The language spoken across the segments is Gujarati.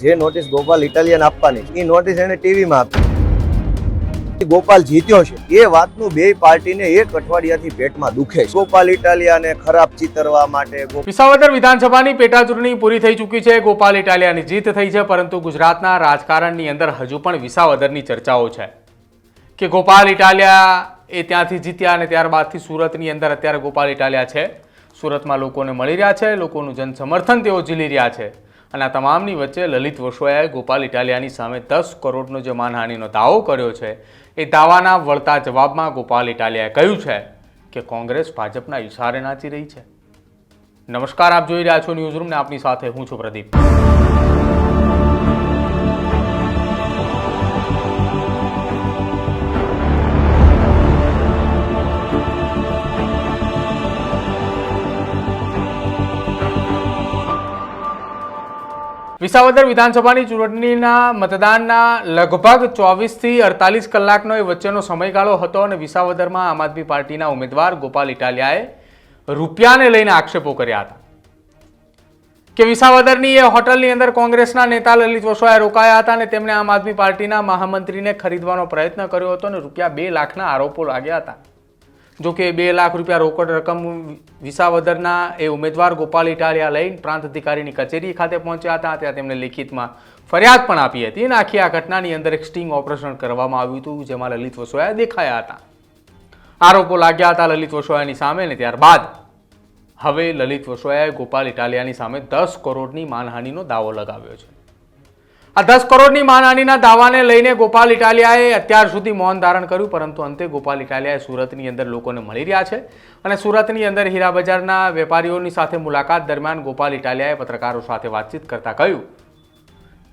જે નોટિસ ગોપાલ ઇટાલિયન આપવાની, એ નોટિસ એને ટીવીમાં આપી. ગોપાલ જીત્યો છે. એ વાતનું બે પાર્ટીને એક અઠવાડિયાથી પેટમાં દુખે ગોપાલ ઇટાલિયાને ખરાબ ચિતરવા માટે વિસાવદર વિધાનસભાની પેટા ચૂંટણી પૂરી થઈ ચૂકી છે. ગોપાલ ઇટાલિયાની જીત થઈ છે, પરંતુ ગુજરાતના રાજકારણની અંદર હજુ પણ વિસાવદરની ચર્ચાઓ છે. કે ગોપાલ ઇટાલિયા એ ત્યાંથી જીત્યા અને ત્યારબાદથી સુરતની અંદર અત્યારે ગોપાલ ઇટાલિયા છે. સુરતમાં લોકોને મળી રહ્યા છે, લોકોનું જનસમર્થન તેઓ ઝીલી રહ્યા છે. અને આ તમામની વચ્ચે લલિત વસોયાએ ગોપાલ ઇટાલિયાની સામે દસ કરોડનો જે માનહાનિનો દાવો કર્યો છે, એ દાવાના વળતા જવાબમાં ગોપાલ ઇટાલિયાએ કહ્યું છે કે કોંગ્રેસ ભાજપના ઇશારે નાચી રહી છે. નમસ્કાર, આપ જોઈ રહ્યા છો ન્યૂઝરૂમને, આપની સાથે હું છું પ્રદીપ. વિસાવદર વિધાનસભાની ચૂંટણીના મતદાનના લગભગ ચોવીસથી અડતાલીસ કલાકનો એ વચ્ચેનો સમયગાળો હતો અને વિસાવદરમાં આમ આદમી પાર્ટીના ઉમેદવાર ગોપાલ ઇટાલિયાએ રૂપિયાને લઈને આક્ષેપો કર્યા હતા. કે વિસાવદરની એ હોટલની અંદર કોંગ્રેસના નેતા લલિત વસોયા રોકાયા હતા અને તેમણે આમ આદમી પાર્ટીના મહામંત્રીને ખરીદવાનો પ્રયત્ન કર્યો હતો અને રૂપિયા બે લાખના આરોપો લાગ્યા હતા. જો કે બે લાખ રૂપિયા રોકડ રકમ વિસાવદરના એ ઉમેદવાર ગોપાલ ઇટાલિયા લઈને પ્રાંત અધિકારીની કચેરી ખાતે પહોંચ્યા હતા. ત્યાં તેમણે લિખિતમાં ફરિયાદ પણ આપી હતી અને આખી આ ઘટનાની અંદર એક સ્ટિંગ ઓપરેશન કરવામાં આવ્યું હતું, જેમાં લલિત વસોયા દેખાયા હતા. આરોપો લાગ્યા હતા લલિત વસોયાની સામે અને ત્યારબાદ હવે લલિત વસોયાએ ગોપાલ ઇટાલિયાની સામે દસ કરોડની માનહાનિનો દાવો લગાવ્યો છે. આ દસ કરોડની માનહાનીના દાવાને લઈને ગોપાલ ઇટાલિયાએ અત્યાર સુધી મૌન ધારણ કર્યું, પરંતુ અંતે ગોપાલ ઇટાલિયાએ સુરતની અંદર લોકોને મળી રહ્યા છે અને સુરતની અંદર હીરા બજારના વેપારીઓની સાથે મુલાકાત દરમિયાન ગોપાલ ઇટાલિયાએ પત્રકારો સાથે વાતચીત કરતા કહ્યું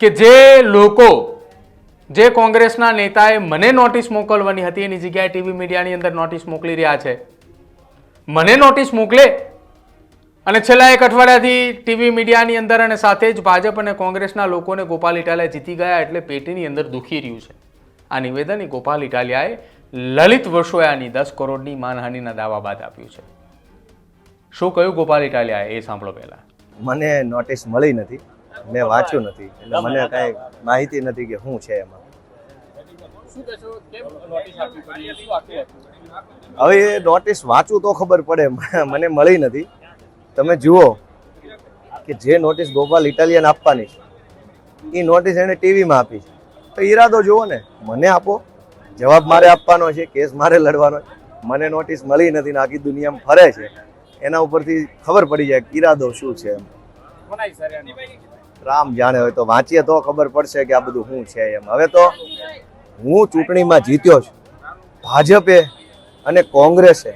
કે જે લોકો, જે કોંગ્રેસના નેતાએ મને નોટિસ મોકલવાની હતી, એની જગ્યાએ ટીવી મીડિયાની અંદર નોટિસ મોકલી રહ્યા છે, મને નોટિસ મોકલે અને છેલ્લા એક અઠવાડિયાથી ટીવી મીડિયાની અંદર અને સાથે જ ભાજપ અને કોંગ્રેસના લોકોને ગોપાલ ઇટાલિયા જીતી ગયા એટલે પેટીની અંદર દુખી રહ્યું છે. આ નિવેદન ગોપાલ ઇટાલિયાએ લલિત વસોયાની દસ કરોડની માનહાનિના દાવા બાદ આપ્યું છે. શું કહ્યું ગોપાલ ઇટાલિયાએ? એ સાંભળો પહેલા. મને નોટિસ મળી નથી. મેં વાંચ્યું નથી. એટલે મને કાંઈ માહિતી નથી કે શું છે એમાં. હવે એ નોટિસ વાંચું તો ખબર પડે. મને મળી નથી. તમે જુઓ કે જે નોટિસ ગોપાલ ઇટાલિયન આપવાની છે, એ નોટિસ એને ટીવીમાં આપી છે. તો ઈરાદો જુઓ ને, મને આપો. જવાબ મારે આપવાનો છે, કેસ મારે લડવાનો છે. મને નોટિસ મળી નથી ને આખી દુનિયામાં ફરે છે. એના ઉપરથી ખબર પડી જાય ઈરાદો શું છે એમ. રામ જાણે હોય તો વાંચીએ તો ખબર પડશે કે આ બધું શું છે એમ. હવે તો હું ચૂંટણીમાં જીત્યો છું. ભાજપે અને કોંગ્રેસે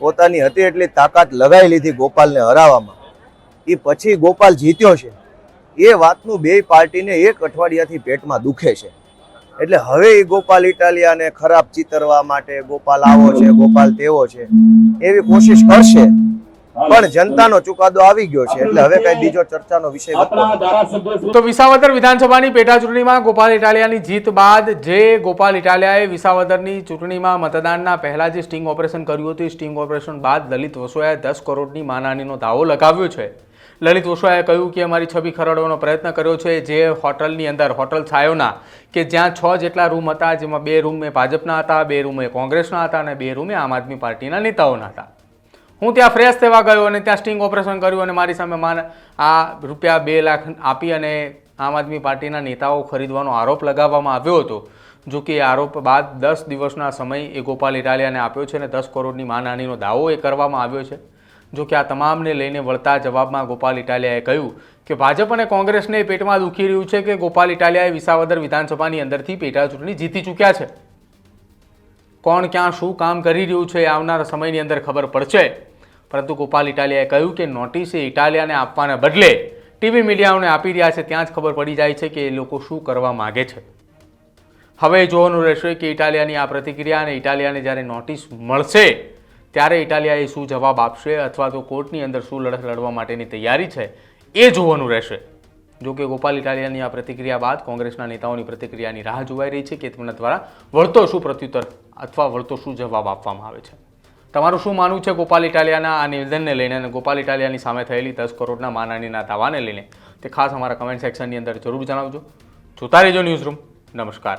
પોતાની હતી એટલી તાકાત લગાવી લીધી ગોપાલને હરાવવામાં. એ પછી ગોપાલ જીત્યો છે. એ વાતનું બે પાર્ટીને એક અઠવાડિયાથી પેટમાં દુખે છે. એટલે હવે એ ગોપાલ ઇટાલિયાને ખરાબ ચિતરવા માટે ગોપાલ આવો છે, ગોપાલ તેવો છે, એવી કોશિશ કરશે. પણ જનતાનો ચુકાદો આવી ગયો છે એટલે હવે કઈ બીજો ચર્ચાનો વિષય તો વિસાવદર વિધાનસભાની પેટા ચૂંટણીમાં ગોપાલ ઇટાલિયાની જીત બાદ જે ગોપાલ ઇટાલિયાએ વિસાવદરની ચૂંટણીમાં મતદાનના પહેલા જે સ્ટિંગ ઓપરેશન કર્યું હતું એ સ્ટિંગ ઓપરેશન બાદ લલિત વસોયાએ દસ કરોડની માનહાનીનો દાવો લગાવ્યો છે. લલિત વસોયાએ કહ્યું કે અમારી છબી ખરડવાનો પ્રયત્ન કર્યો છે જે હોટલની અંદર હોટલ છાયોના કે જ્યાં છ જેટલા રૂમ હતા જેમાં બે રૂમ એ ભાજપના હતા બે રૂમ એ કોંગ્રેસના હતા અને બે રૂમ એ આમ આદમી પાર્ટીના નેતાઓના હતા. હું ત્યાં ફ્રેશ થવા ગયો અને ત્યાં સ્ટિંગ ઓપરેશન કર્યું અને મારી સામે માન આ રૂપિયા બે લાખ આપી અને આમ આદમી પાર્ટીના નેતાઓ ખરીદવાનો આરોપ લગાવવામાં આવ્યો હતો. જો કે આરોપ બાદ દસ દિવસના સમય એ ગોપાલ ઇટાલિયાને આપ્યો છે અને દસ કરોડની માનહાનીનો દાવો એ કરવામાં આવ્યો છે. જો કે આ તમામને લઈને વળતા જવાબમાં ગોપાલ ઇટાલિયાએ કહ્યું કે ભાજપ અને કોંગ્રેસને પેટમાં દુખી રહ્યું છે કે ગોપાલ ઇટાલિયાએ વિસાવદર વિધાનસભાની અંદરથી પેટા ચૂંટણી જીતી ચૂક્યા છે. કોણ ક્યાં શું કામ કરી રહ્યું છે આવનારા સમયની અંદર ખબર પડશે. પરંતુ ગોપાલ ઇટાલિયાએ કહ્યું કે નોટિસ ઇટાલિયાને આપવાના બદલે ટીવી મીડિયાઓને આપી રહ્યા છે, ત્યાં જ ખબર પડી જાય છે કે એ લોકો શું કરવા માગે છે. હવે જોવાનું રહેશે કે ઇટાલિયાની આ પ્રતિક્રિયા અને ઇટાલિયાને જ્યારે નોટિસ મળશે, ત્યારે ઇટાલિયા એ શું જવાબ આપશે અથવા તો કોર્ટની અંદર શું લડત લડવા માટેની તૈયારી છે, એ જોવાનું રહેશે. જો કે ગોપાલ ઇટાલિયાની આ પ્રતિક્રિયા બાદ કોંગ્રેસના નેતાઓની પ્રતિક્રિયાની રાહ જોવાઈ રહી છે કે તેમના દ્વારા વળતો શું પ્રત્યુત્તર અથવા વળતો શું જવાબ આપવામાં આવે છે. તમારું શું માનવું છે ગોપાલ ઇટાલિયાના આ નિવેદનને લઈને અને ગોપાલ ઇટાલિયાની સામે થયેલી દસ કરોડના માનહાનીના દાવાને લઈને? તે ખાસ અમારા કમેન્ટ સેક્શનની અંદર જરૂર જણાવજો. જોતા રહેજો ન્યૂઝ રૂમ નમસ્કાર.